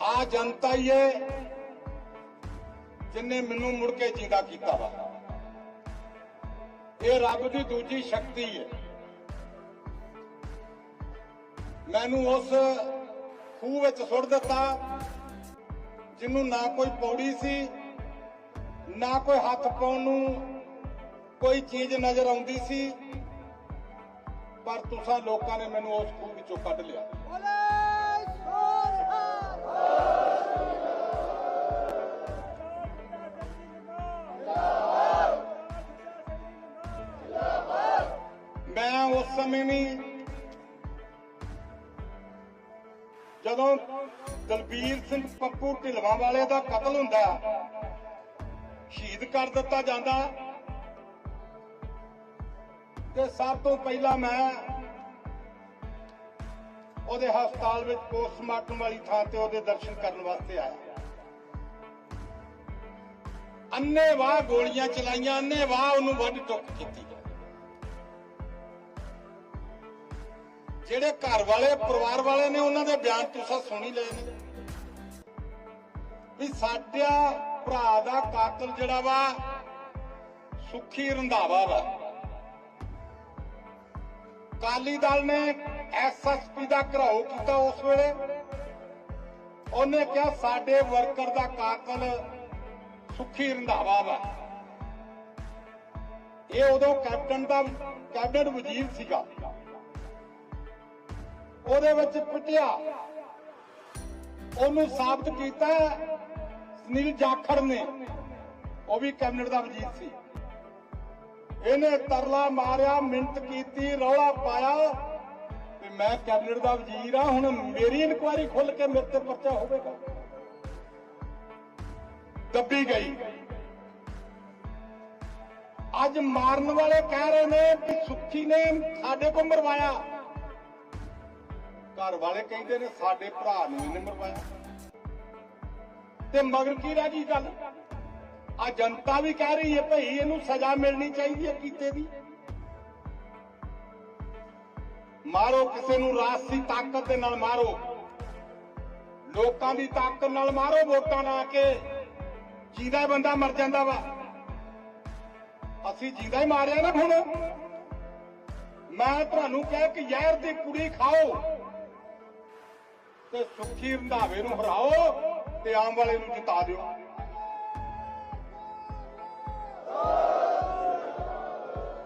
ਆ ਜਨਤਾ ਹੀ ਹੈ, ਜਿਨੇ ਮੈਨੂੰ ਮੁੜ ਕੇ ਜਿੰਦਾ ਕੀਤਾ ਵਾ। ਇਹ ਰੱਬ ਦੀ ਦੂਜੀ ਸ਼ਕਤੀ ਹੈ। ਮੈਨੂੰ ਉਸ ਖੂਹ ਵਿੱਚ ਸੁੱਟ ਦਿੱਤਾ ਜਿਹਨੂੰ ਨਾ ਕੋਈ ਪੌੜੀ ਸੀ ਨਾ ਕੋਈ ਹੱਥ ਪਾਉਣ ਨੂੰ ਕੋਈ ਚੀਜ਼ ਨਜ਼ਰ ਆਉਂਦੀ ਸੀ ਪਰ ਤੁਸੀਂ ਲੋਕਾਂ ਨੇ ਮੈਨੂੰ ਉਸ ਖੂਹ ਵਿੱਚੋਂ ਕੱਢ ਲਿਆ। ਮੈਂ ਉਸ ਸਮੇਂ ਵੀ ਜਦੋਂ ਦਲਬੀਰ ਸਿੰਘ ਪੱਪੂ ਢਿਲਵਾਂ ਵਾਲੇ ਦਾ ਕਤਲ ਹੁੰਦਾ ਸ਼ਹੀਦ ਕਰ ਦਿੱਤਾ ਜਾਂਦਾ ਤੇ ਸਭ ਤੋਂ ਪਹਿਲਾਂ ਮੈਂ ਉਹਦੇ ਹਸਪਤਾਲ ਵਿੱਚ ਪੋਸਟਮਾਰਟਮ ਵਾਲੀ ਥਾਂ ਤੇ ਉਹਦੇ ਦਰਸ਼ਨ ਕਰਨ ਵਾਸਤੇ ਆਇਆ। ਅੰਨੇ ਵਾਹ ਗੋਲੀਆਂ ਚਲਾਈਆਂ ਅੰਨੇ ਵਾਹ ਉਹਨੂੰ ਵੱਢ ਟੁੱਕ ਕੀਤੀ। ਜਿਹੜੇ ਘਰ ਵਾਲੇ, ਪਰਿਵਾਰ ਵਾਲੇ ਨੇ ਉਹਨਾਂ ਦੇ ਬਿਆਨ ਤੁਸੀਂ ਸੁਣੀ ਲਏ ਨੇ। ਵੀ ਸਾਡਾ ਭਰਾ ਦਾ ਕਾਤਲ ਜਿਹੜਾ ਵਾ, ਸੁਖੀ ਰੰਧਾਵਾ ਵਾ। ਕਾਲੀ ਦਲ ਨੇ ਐਸਐਸਪੀ ਦਾ ਘਰਾਓ ਕੀਤਾ ਉਸ ਵੇਲੇ। ਉਹਨੇ ਕਿਹਾ ਸਾਡੇ ਵਰਕਰ ਦਾ ਕਾਤਲ ਸੁਖੀ ਰੰਧਾਵਾ ਵਾ। ਇਹ ਉਦੋਂ ਕੈਪਟਨ ਦਾ, ਕੈਬਨਿਟ ਵਜ਼ੀਰ ਸੀਗਾ। ਉਹਦੇ ਵਿੱਚ ਪਿੱਟਿਆ। ਉਹਨੂੰ ਸਾਬਤ ਕੀਤਾ ਸੁਨੀਲ ਜਾਖੜ ਨੇ। ਉਹ ਵੀ ਕੈਬਨਿਟ ਦਾ ਵਜ਼ੀਰ ਸੀ। ਇਹਨੇ ਤਰਲਾ ਮਾਰਿਆ, ਮਿੰਟ ਕੀਤੀ, ਰੌਲਾ ਪਾਇਆ। ਤੇ ਮੈਂ ਕੈਬਨਿਟ ਦਾ ਵਜ਼ੀਰ ਆ ਹੁਣ ਮੇਰੀ ਇਨਕੁਆਇਰੀ ਖੁੱਲ ਕੇ ਮੇਰੇ ਤੇ ਪਰਚਾ ਹੋਵੇਗਾ। ਦੱਬੀ ਗਈ। ਅੱਜ ਮਾਰਨ ਵਾਲੇ ਕਹਿ ਰਹੇ ਨੇ ਕਿ ਸੁੱਖੀ ਨੇ ਸਾਡੇ ਕੋਲ ਮਰਵਾਇਆ। ਘਰ ਵਾਲੇ ਕਹਿੰਦੇ ਨੇ ਸਾਡੇ ਭਰਾ ਨੂੰ ਇਹਨੇ ਮਰਵਾਇਆ। ਤੇ ਮਗਰ ਕੀ ਰਹਿ ਗਈ ਗੱਲ? ਆ ਜਨਤਾ ਵੀ ਕਹਿ ਰਹੀ ਹੈ ਭਈ ਇਹਨੂੰ ਸਜ਼ਾ ਮਿਲਣੀ ਚਾਹੀਦੀ ਹੈ ਕੀਤੇ ਦੀ ਮਾਰੋ ਕਿਸੇ ਨੂੰ ਰਾਸੀ ਤਾਕਤ ਦੇ ਨਾਲ ਮਾਰੋ। ਲੋਕਾਂ ਦੀ ਤਾਕਤ ਨਾਲ ਮਾਰੋ ਵੋਟਾਂ ਲਾ ਕੇ। ਜੀਦਾ ਬੰਦਾ ਮਰ ਜਾਂਦਾ ਵਾ। ਅਸੀਂ ਜਿਹਦਾ ਹੀ ਮਾਰਿਆ ਨਾ ਹੁਣ। ਮੈਂ ਤੁਹਾਨੂੰ ਕਿਹਾ ਕਿ ਜ਼ਹਿਰ ਦੀ ਕੁੜੀ ਖਾਓ। ਤੇ ਸੁੱਖੀ ਰੰਧਾਵੇ ਨੂੰ ਹਰਾਓ ਤੇ ਆਮ ਵਾਲੇ ਨੂੰ ਜਿਤਾ ਦਿਓ।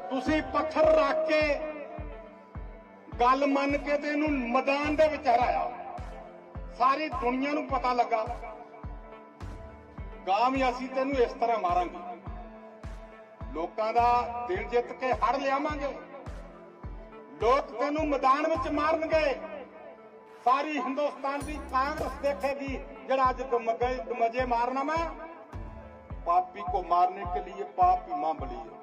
ਤੁਸੀਂ ਪੱਥਰ ਰੱਖ ਕੇ ਗੱਲ ਮੰਨ ਕੇ ਤੇ ਇਹਨੂੰ ਮੈਦਾਨ ਦੇ ਵਿੱਚ ਹਰਾਇਆ। ਸਾਰੀ ਦੁਨੀਆ ਨੂੰ ਪਤਾ ਲੱਗਾ। ਗਾਂ ਵੀ ਅਸੀਂ ਤੈਨੂੰ ਇਸ ਤਰ੍ਹਾਂ ਮਾਰਾਂਗੇ। ਲੋਕਾਂ ਦਾ ਦਿਲ ਜਿੱਤ ਕੇ ਹੜ ਲਿਆਵਾਂਗੇ। ਲੋਕ ਤੈਨੂੰ ਮੈਦਾਨ ਵਿੱਚ ਮਾਰਨਗੇ। ਸਾਰੀ ਹਿੰਦੁਸਤਾਨ ਦੀ ਕਾਂਗਰਸ ਦੇਖੇਗੀ ਜਿਹੜਾ ਅੱਜ ਦਮਗੇ ਦਮਜੇ ਮਾਰਨਾ ਮੈਂ ਪਾਪੀ को मारने के लिए पाप ही मां बली है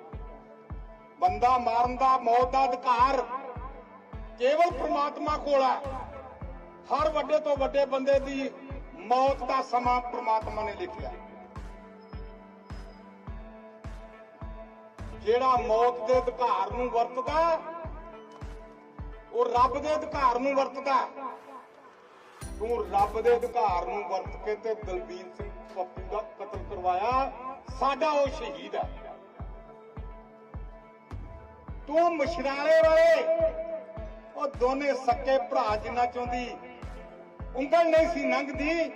ਬੰਦਾ ਮਾਰਨ ਦਾ ਮੌਤ ਦਾ ਅਧਿਕਾਰ ਕੇਵਲ ਪ੍ਰਮਾਤਮਾ ਕੋਲ ਹੈ ਹਰ ਵੱਡੇ ਤੋਂ ਵੱਡੇ ਬੰਦੇ ਦੀ ਮੌਤ ਦਾ ਸਮਾਂ ਪ੍ਰਮਾਤਮਾ ਨੇ ਲਿਖਿਆ ਜਿਹੜਾ ਮੌਤ ਦੇ ਅਧਿਕਾਰ ਨੂੰ ਵਰਤਦਾ ਉਹ ਰੱਬ ਦੇ ਅਧਿਕਾਰ ਨੂੰ ਵਰਤਦਾ ਤੂੰ ਰੱਬ ਦੇ ਅਧਿਕਾਰ ਨੂੰ ਵਰਤ ਕੇ ਤੇ ਦਲਬੀਰ ਸਿੰਘ ਪੱਪੂ ਦਾ ਕਤਲ ਕਰਵਾਇਆ। ਸਾਡਾ ਉਹ ਸ਼ਹੀਦ ਹੈ। ਤੂੰ ਮਸ਼ਰਾਲੇ ਵਾਲੇ, ਉਹ ਦੋਨੇ ਸੱਕੇ ਭਰਾ ਜਿੰਨਾ ਚਾਹੁੰਦੀ ਉਂਗਲ ਨਹੀਂ ਸੀ ਲੰਘਦੀ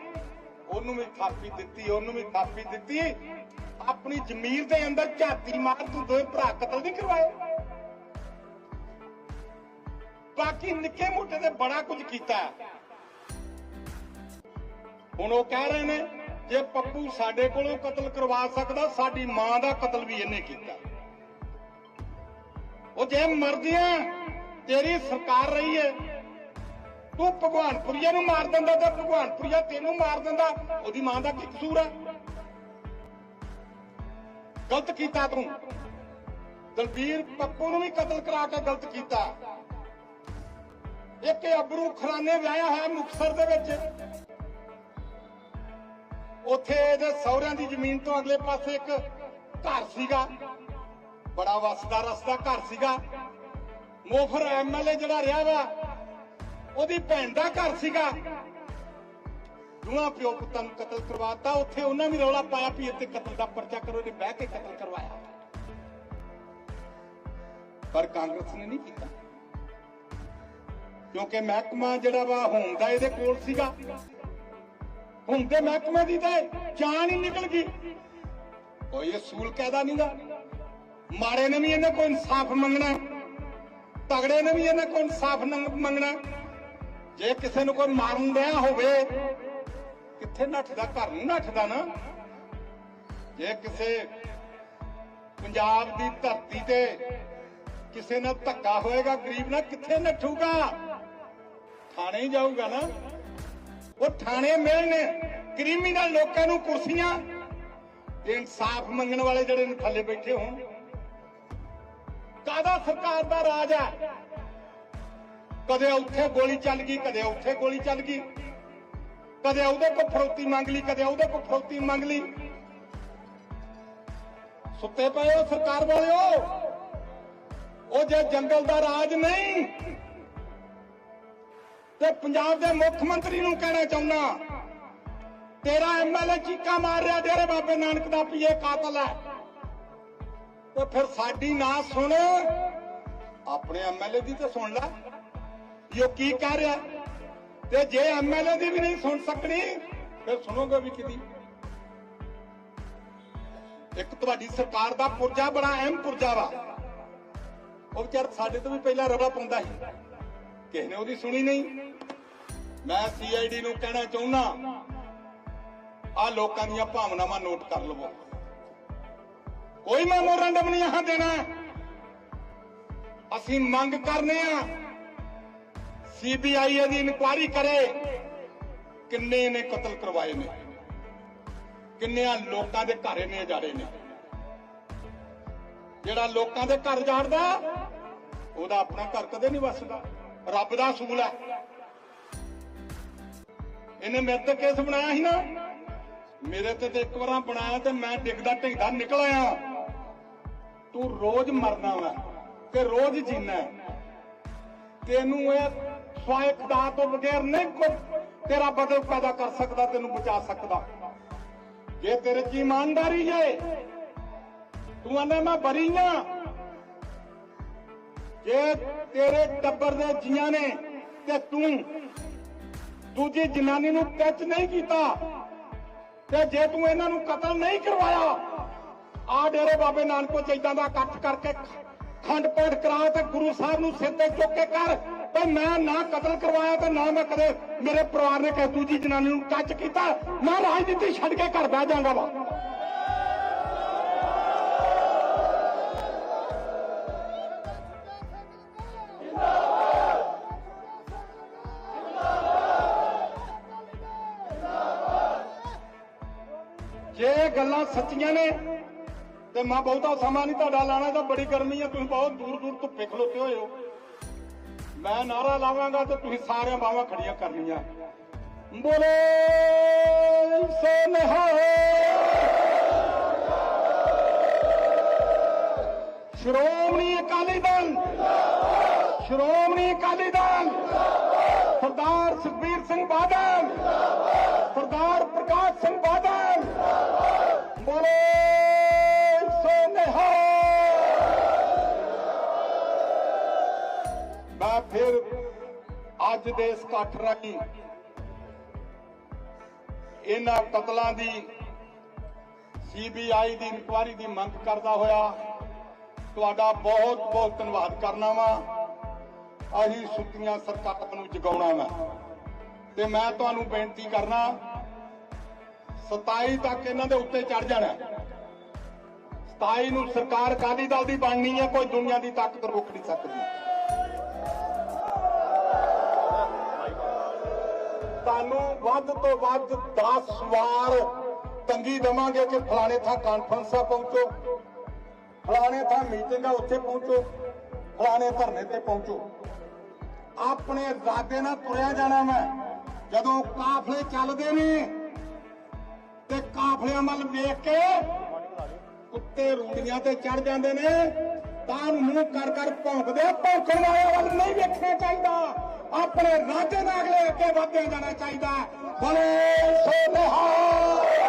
ਉਹਨੂੰ ਵੀ ਥਾਪੀ ਦਿੱਤੀ, ਉਹਨੂੰ ਵੀ ਥਾਪੀ ਦਿੱਤੀ। ਆਪਣੀ ਜ਼ਮੀਰ ਦੇ ਅੰਦਰ ਝਾਤੀ ਮਾਰ ਤੂੰ ਦੋਵੇਂ ਭਰਾ ਕਤਲ ਨਹੀਂ ਕਰਵਾਏ। ਬਾਕੀ ਨਿੱਕੇ ਮੋਟੇ ਤੇ ਬੜਾ ਕੁਝ ਕੀਤਾ। ਹੁਣ ਉਹ ਕਹਿ ਰਹੇ ਨੇ, ਜੇ ਪੱਪੂ ਸਾਡੇ ਕੋਲੋਂ ਕਤਲ ਕਰਵਾ ਸਕਦਾ, ਸਾਡੀ ਮਾਂ ਦਾ ਕਤਲ ਵੀ ਇਹਨੇ ਕੀਤਾ। ਉਹ ਜੇ ਮਰਦੀਆਂ, ਤੇਰੀ ਸਰਕਾਰ ਰਹੀ ਹੈ ਤੂੰ ਭਗਵਾਨਪੁਰੀਆ ਨੂੰ ਮਾਰ ਦਿੰਦਾ ਤਾਂ ਭਗਵਾਨਪੁਰੀਆ ਤੈਨੂੰ ਮਾਰ ਦਿੰਦਾ, ਉਹਦੀ ਮਾਂ ਦਾ ਕੀ ਕਸੂਰ ਹੈ ਗਲਤ ਕੀਤਾ ਤੂੰ। ਦਲਬੀਰ ਪੱਪੂ ਨੂੰ ਵੀ ਕਤਲ ਕਰਾ ਕੇ ਗਲਤ ਕੀਤਾ। ਇੱਕ ਅਬਰੂ ਖਰਾਨੇ ਵਿਆਹਿਆ ਹੋਇਆ ਮੁਕਸਰ ਦੇ ਵਿੱਚ। ਉੱਥੇ ਇਹਦੇ ਸਹੁਰਿਆਂ ਦੀ ਜ਼ਮੀਨ ਤੋਂ ਅਗਲੇ ਪਾਸੇ ਇੱਕ ਘਰ ਸੀਗਾ। ਬੜਾ ਵਸਦਾ ਰਸਦਾ ਘਰ ਸੀਗਾ। ਮੋਫਰ ਐਮਐਲਏ ਜਿਹੜਾ ਰਿਹਾ ਵਾ, ਉਹਦੀ ਭੈਣ ਦਾ ਘਰ ਸੀਗਾ। ਦੋਹਾਂ ਪਿਓ ਪੁੱਤਾਂ ਨੂੰ ਕਤਲ ਕਰਵਾਤਾ ਉੱਥੇ ਉਹਨਾਂ ਵੀ ਰੌਲਾ ਪਾਇਆ ਵੀ ਇੱਥੇ ਕਤਲ ਦਾ ਪਰਚਾ ਕਰੋ ਨੇ ਬਹਿ ਕੇ ਕਤਲ ਕਰਵਾਇਆ। ਪਰ ਕਾਂਗਰਸ ਨੇ ਨਹੀਂ ਕੀਤਾ। ਕਿਉਂਕਿ ਮਹਿਕਮਾ ਜਿਹੜਾ ਵਾ ਹੋਮ ਦਾ ਇਹਦੇ ਕੋਲ ਸੀਗਾ। ਹੁਣ ਤੇ ਮਹਿਕਮੇ ਦੀ ਤਾਂ ਜਾਨ ਹੀ ਨਿਕਲ ਗਈ। ਕੋਈ ਅਸੂਲ ਕਾਇਦਾ ਨਹੀਂਗਾ ਮਾੜੇ ਨੇ ਵੀ ਇਹਨਾਂ ਕੋਲ ਇਨਸਾਫ ਮੰਗਣਾ ਤਗੜੇ ਨੇ ਵੀ ਇਹਨਾਂ ਕੋਲ ਇਨਸਾਫ ਮੰਗਣਾ ਜੇ ਕਿਸੇ ਨੂੰ ਕੋਈ ਮਾਰਨ ਦਿਆ ਹੋਵੇ, ਕਿੱਥੇ ਨੱਠਦਾ, ਘਰ ਨੂੰ ਨੱਠਦਾ ਨਾ? ਜੇ ਕਿਸੇ ਪੰਜਾਬ ਦੀ ਧਰਤੀ ਤੇ ਕਿਸੇ ਨਾਲ ਧੱਕਾ ਹੋਏਗਾ, ਗਰੀਬ ਨਾਲ ਕਿੱਥੇ ਨੱਠੂਗਾ? ਥਾਣੇ ਹੀ ਜਾਊਗਾ ਨਾ? ਉਹ ਥਾਣੇ ਮਿਲਣ ਕ੍ਰਿਮੀਨਲ ਲੋਕਾਂ ਨੂੰ ਕੁਰਸੀਆਂ ਤੇ ਇਨਸਾਫ ਮੰਗਣ ਵਾਲੇ ਜਿਹੜੇ ਨੇ ਥੱਲੇ ਬੈਠੇ ਹੋਣ। ਕਾਦਾ ਸਰਕਾਰ ਦਾ ਰਾਜ ਹੈ? ਕਦੇ ਉੱਥੇ ਗੋਲੀ ਚੱਲ ਗਈ, ਕਦੇ ਉੱਥੇ ਗੋਲੀ ਚੱਲ ਗਈ। ਕਦੇ ਉਹਦੇ ਕੋਲ ਫਰੋਤੀ ਮੰਗ ਲਈ, ਕਦੇ ਉਹਦੇ ਕੋਲ ਫਰੋਤੀ ਮੰਗ ਲਈ। ਸੁੱਤੇ ਪਏ ਹੋ ਸਰਕਾਰ ਵਾਲਿਓ। ਉਹ ਜੇ ਜੰਗਲ ਦਾ ਰਾਜ ਨਹੀਂ ਤੇ ਪੰਜਾਬ ਦੇ ਮੁੱਖ ਮੰਤਰੀ ਨੂੰ ਕਹਿਣਾ ਚਾਹੁੰਦਾ ਤੇਰਾ ਐਮਐਲਏ ਚੀਕਾ ਮਾਰ ਰਿਹਾ, ਡੇਰੇ ਬਾਬੇ ਨਾਨਕ ਦਾ ਪੀਏ ਕਾਤਲ ਹੈ। ਤੇ ਫਿਰ ਸਾਡੀ ਨਾ ਸੁਣ, ਆਪਣੇ ਐਮਐਲਏ ਦੀ ਤਾਂ ਸੁਣ ਲੈ। ਵੀ ਕੀ ਕਹਿ ਰਿਹਾ? ਤੇ ਜੇ ਐਮਐਲਏ ਦੀ ਵੀ ਨਹੀਂ ਸੁਣ ਸਕਣੀ, ਫਿਰ ਸੁਣੋਗੇ ਵੀ ਕਿਦੀ ਇੱਕ ਤੁਹਾਡੀ ਸਰਕਾਰ ਦਾ ਪੁਰਜਾ ਬੜਾ ਅਹਿਮ ਪੁਰਜਾ ਵਾ। ਉਹ ਵਿਚਾਰ ਸਾਡੇ ਤੋਂ ਵੀ ਪਹਿਲਾਂ ਰਵਾ ਪਾਉਂਦਾ ਸੀ। ਕਿਸੇ ਨੇ ਉਹਦੀ ਸੁਣੀ ਨਹੀਂ। ਮੈਂ ਸੀਆਈਡੀ ਨੂੰ ਕਹਿਣਾ ਚਾਹੁੰਦਾ ਆ ਲੋਕਾਂ ਦੀਆਂ ਭਾਵਨਾਵਾਂ ਨੋਟ ਕਰ ਲਵੋ। ਕੋਈ ਮੈਮੋਰੰਡਮ ਨਹੀਂ ਆਹ ਦੇਣਾ। ਅਸੀਂ ਮੰਗ ਕਰਨੇ ਆ ਸੀਬੀਆਈ ਇਹਦੀ ਇਨਕੁਆਇਰੀ ਕਰੇ, ਕਿੰਨੇ ਨੇ ਕਤਲ ਕਰਵਾਏ ਨੇ, ਕਿੰਨਿਆਂ ਲੋਕਾਂ ਦੇ ਘਰ ਨੇ ਜਾੜੇ ਨੇ। ਜਿਹੜਾ ਲੋਕਾਂ ਦੇ ਘਰ ਜਾੜਦਾ ਉਹਦਾ ਆਪਣਾ ਘਰ ਕਦੇ ਨਹੀਂ ਵਸਦਾ। ਰੱਬ ਦਾ ਅਸੂਲ ਹੈ। ਇਹਨੇ ਮੇਰੇ ਤੇ ਕੇਸ ਬਣਾਇਆ ਸੀ ਨਾ। ਮੇਰੇ ਤੇ ਤੇ ਇੱਕ ਵਾਰਾਂ ਬਣਾਇਆ ਤੇ ਮੈਂ ਡਿੱਗਦਾ ਢਿੱਗਦਾ ਨਿਕਲ ਆਇਆ। ਤੂੰ ਰੋਜ਼ ਮਰਨਾ ਵਾ ਤੇ ਰੋਜ਼ ਜੀਣਾ। ਤੈਨੂੰ ਇਹ ਸਵਾਇ ਤੋਂ ਬਗੈਰ ਨਹੀਂ ਕੋਈ ਤੇਰਾ ਬਦਲ ਪੈਦਾ ਕਰ ਸਕਦਾ, ਤੈਨੂੰ ਬਚਾ ਸਕਦਾ। ਜੇ ਤੇਰੇ ਚ ਇਮਾਨਦਾਰੀ ਹੈ ਤੂੰ ਆਨੇ ਮੈਂ ਬਰੀ ਆ। ਜੇ ਤੇਰੇ ਟੱਬਰ ਦੇ ਜੀਆਂ ਨੇ ਤੇ ਤੂੰ ਦੂਜੀ ਜਨਾਨੀ ਨੂੰ ਟੱਚ ਨਹੀਂ ਕੀਤਾ, ਤੇ ਜੇ ਤੂੰ ਇਹਨਾਂ ਨੂੰ ਕਤਲ ਨਹੀਂ ਕਰਵਾਇਆ, ਆ ਡੇਰੇ ਬਾਬੇ ਨਾਨਕੋ ਚੈਦਾਂ ਦਾ ਇਕੱਠ ਕਰਕੇ ਖੰਡ ਪਾਠ ਕਰਾ ਤੇ ਗੁਰੂ ਸਾਹਿਬ ਨੂੰ ਸਿਰ ਤੇ ਚੁੱਕ ਕੇ ਕਰ, ਤੇ ਮੈਂ ਨਾ ਕਤਲ ਕਰਵਾਇਆ ਤੇ ਨਾ ਮੈਂ ਕਦੇ ਮੇਰੇ ਪਰਿਵਾਰ ਨੇ ਕਿਸੇ ਦੂਜੀ ਜਨਾਨੀ ਨੂੰ ਟੱਚ ਕੀਤਾ, ਮੈਂ ਰਾਜਨੀਤੀ ਛੱਡ ਕੇ ਘਰ ਬਹਿ ਜਾਵਾਂਗਾ। ਵਾ ਜੇ ਗੱਲਾਂ ਸੱਚੀਆਂ ਨੇ, ਤੇ ਮੈਂ ਬਹੁਤਾ ਸਮਾਂ ਨਹੀਂ ਤੁਹਾਡਾ ਲਾਣਾ ਤਾਂ ਬੜੀ ਗਰਮੀ ਆ, ਤੁਸੀਂ ਬਹੁਤ ਦੂਰ ਦੂਰ ਧੁੱਪੇ ਖਲੋਤੇ ਹੋਏ ਹੋ। ਮੈਂ ਨਾਰਾ ਲਾਵਾਂਗਾ ਤੇ ਤੁਸੀਂ ਸਾਰਿਆਂ ਬਾਹਾਂ ਖੜੀਆਂ ਕਰਨੀਆਂ। ਬੋਲੇ ਸੋ ਨਿਹਾਲ ਸ਼੍ਰੋਮਣੀ ਅਕਾਲੀ ਦਲ, ਸ਼੍ਰੋਮਣੀ ਅਕਾਲੀ ਦਲ, ਸਰਦਾਰ ਸੁਖਬੀਰ ਸਿੰਘ ਬਾਦਲ ਸਰਦਾਰ ਪ੍ਰਕਾਸ਼ ਸਿੰਘ ਬਾਦਲ। ਬੋਲੇ ਸੋ ਨਿਹਾਲ ਮੈਂ ਫਿਰ ਅੱਜ ਦੇ ਇਸ ਇਕੱਠ ਰਾਹੀਂ ਇਹਨਾਂ ਕਤਲਾਂ ਦੀ ਸੀਬੀਆਈ ਦੀ ਇਨਕੁਆਇਰੀ ਦੀ ਮੰਗ ਕਰਦਾ ਹੋਇਆ, ਤੁਹਾਡਾ ਬਹੁਤ ਬਹੁਤ ਧੰਨਵਾਦ ਕਰਨਾ ਵਾ। ਅਸੀਂ ਸੁੱਤੀਆਂ ਸਰਕਾਰਾਂ ਨੂੰ ਜਗਾਉਣਾ ਵਾ। ਤੇ ਮੈਂ ਤੁਹਾਨੂੰ ਬੇਨਤੀ ਕਰਨਾ 27 ਤੱਕ ਇਹਨਾਂ ਦੇ ਉੱਤੇ ਚੜ ਜਾਣਾ। 27 ਨੂੰ ਸਰਕਾਰ ਅਕਾਲੀ ਦਲ ਦੀ ਬਣਨੀ ਹੈ ਕੋਈ ਦੁਨੀਆ ਦੀ ਤਾਕਤ ਰੋਕ ਨਹੀਂ ਸਕਦੀ। ਤੁਹਾਨੂੰ ਵੱਧ ਤੋਂ ਵੱਧ 10 ਵਾਰ ਤੰਗੀ ਦਵਾਂਗੇ ਕਿ ਫਲਾਣੇ ਥਾਂ ਕਾਨਫਰੰਸਾਂ ਪਹੁੰਚੋ। ਫਲਾਣੇ ਥਾਂ ਮੀਟਿੰਗਾਂ ਉੱਥੇ ਪਹੁੰਚੋ। ਫਲਾਣੇ ਧਰਨੇ ਤੇ ਪਹੁੰਚੋ। ਆਪਣੇ ਇਰਾਦੇ ਨਾਲ ਤੁਰਿਆ ਜਾਣਾ ਮੈਂ। ਜਦੋਂ ਕਾਫਲੇ ਚੱਲਦੇ ਨੇ ਤੇ ਕਾਫਲਿਆਂ ਵੱਲ ਵੇਖ ਕੇ ਕੁੱਤੇ ਰੂੜੀਆਂ ਤੇ ਚੜ ਜਾਂਦੇ ਨੇ, ਤਾਂ ਮੂੰਹ ਕਰ ਕਰ ਭੌਂਕਦੇ ਭੌਂਕਣ ਵਾਲਿਆਂ ਵੱਲ ਨਹੀਂ ਵੇਖਣਾ ਚਾਹੀਦਾ। ਆਪਣੇ ਰਾਜੇ ਨਾਲ ਅਗਲੇ ਅੱਗੇ ਵਧਦੇ ਜਾਣਾ ਚਾਹੀਦਾ। ਬੋਲੇ ਸੋ ਨਿਹਾਲ